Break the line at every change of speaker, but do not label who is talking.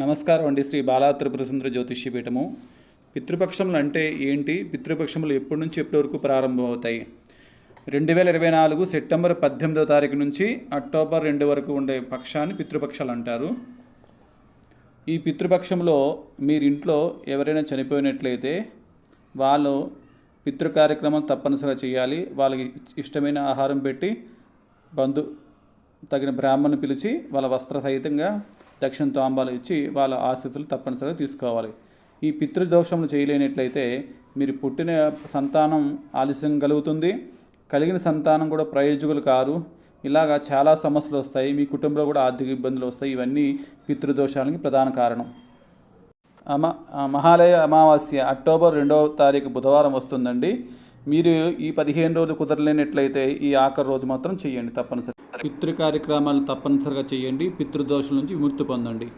నమస్కారం అండి శ్రీ బాలా త్రిపుర సుందర పీఠము. పితృపక్షములు అంటే ఏంటి? పితృపక్షములు ఎప్పటి నుంచి ఎప్పటి వరకు ప్రారంభమవుతాయి? రెండు వేల ఇరవై నాలుగు సెప్టెంబర్ పద్దెనిమిదవ తారీఖు నుంచి అక్టోబర్ రెండు వరకు ఉండే పక్షాన్ని పితృపక్షాలు అంటారు. ఈ పితృపక్షంలో మీరు ఇంట్లో ఎవరైనా చనిపోయినట్లయితే వాళ్ళు పితృ కార్యక్రమం తప్పనిసరిగా చేయాలి. వాళ్ళకి ఇష్టమైన ఆహారం పెట్టి బంధు తగిన బ్రాహ్మణ్ని పిలిచి వాళ్ళ వస్త్ర సహితంగా దక్షిణ తాంబాలు ఇచ్చి వాళ్ళ ఆశీస్సులు తప్పనిసరిగా తీసుకోవాలి. ఈ పితృదోషములు చేయలేనట్లయితే మీరు పుట్టిన సంతానం ఆలస్యం కలుగుతుంది. కలిగిన సంతానం కూడా ప్రయోజకులు కారు. ఇలాగా చాలా సమస్యలు వస్తాయి. మీ కుటుంబంలో కూడా ఆర్థిక ఇబ్బందులు వస్తాయి. ఇవన్నీ పితృదోషాలకి ప్రధాన కారణం. అమ మహాలయ అమావాస్య అక్టోబర్ రెండవ తారీఖు బుధవారం వస్తుందండి. మీరు ఈ పదిహేను రోజులు కుదరలేనట్లయితే ఈ ఆఖరి రోజు మాత్రం చేయండి తప్పనిసరి పితృ కార్యక్రమాలు తప్పనిసరిగా చేయండి పితృదోషం నుంచి విముక్తి పొందండి.